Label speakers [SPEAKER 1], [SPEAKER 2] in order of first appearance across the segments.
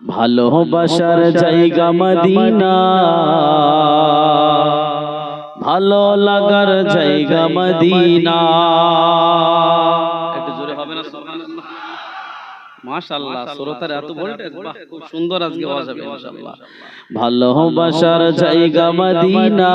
[SPEAKER 1] ভালোবাসার জায়গা মদিনা। ভালো লাগার জায়গা মদিনা। একটু জোরে হবে না মাশাআল্লাহ শ্রোতার এত ভোল্টেজ বাহ খুব সুন্দর আজকে আওয়াজ হবে মাশাআল্লাহ। ভালোবাসার জায়গা মদিনা।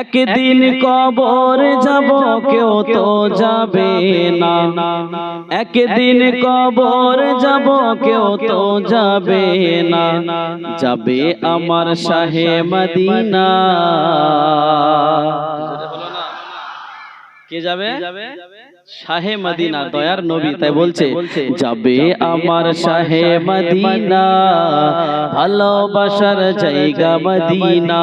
[SPEAKER 1] একদিন কবর যাব কেউ তো যাবে না। একদিন কবর যাব কেউ তো যাবে না। যাবে আমার শাহে মদিনা। কে যাবে? শাহে মদিনা দয়ার নবী তাই বলছে যাবে আমার শাহে মদিনা। ভালোবাসার জায়গা মদিনা।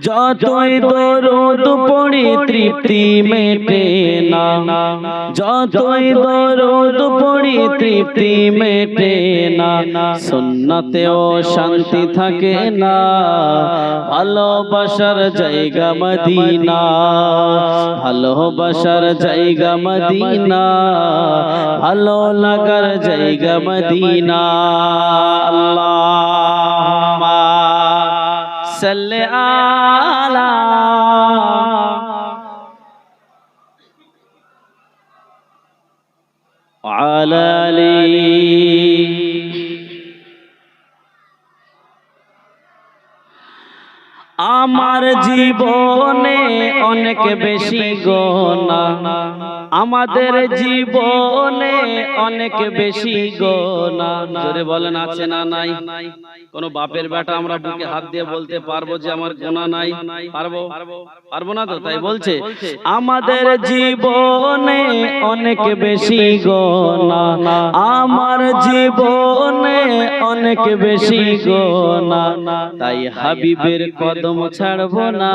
[SPEAKER 1] যতই দরদ পড়ি, তৃপ্তি মেটে না। যতই দরদ পড়ি, তৃপ্তি মেটে না। সুন্নতেও শান্তি থাকে না। ভালোবাসার জায়গা মদিনা। ভালোবাসার জায়গা মদিনা। ভালো লাগার জায়গা মদিনা। আল্লাহ। وعلى আমার জীবনে অনেক বেশি গোনা। আমাদের জীবনে অনেক বেশি গোনা। জোরে বলেন আছে না নাই? কোন বাপের বেটা আমরা বুকে হাত দিয়ে বলতে পারব যে আমার গোনা নাই? পারব? পারব? না তো তাই বলছে? আমাদের জীবনে অনেক বেশি গোনা। আমার জীবনে অনেক বেশি গোনা। তাই হাবিবের কদম ছাড়বো না।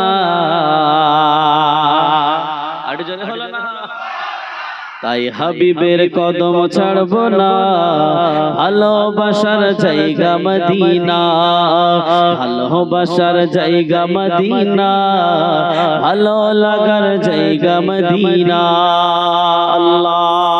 [SPEAKER 1] তাই হাবিবের কদম ছাড়ব না। ভালোবাসার জায়গা মদিনা। ভালোবাসার জায়গা মদিনা। ভালো লাগার জায়গা মদিনা। আল্লাহ।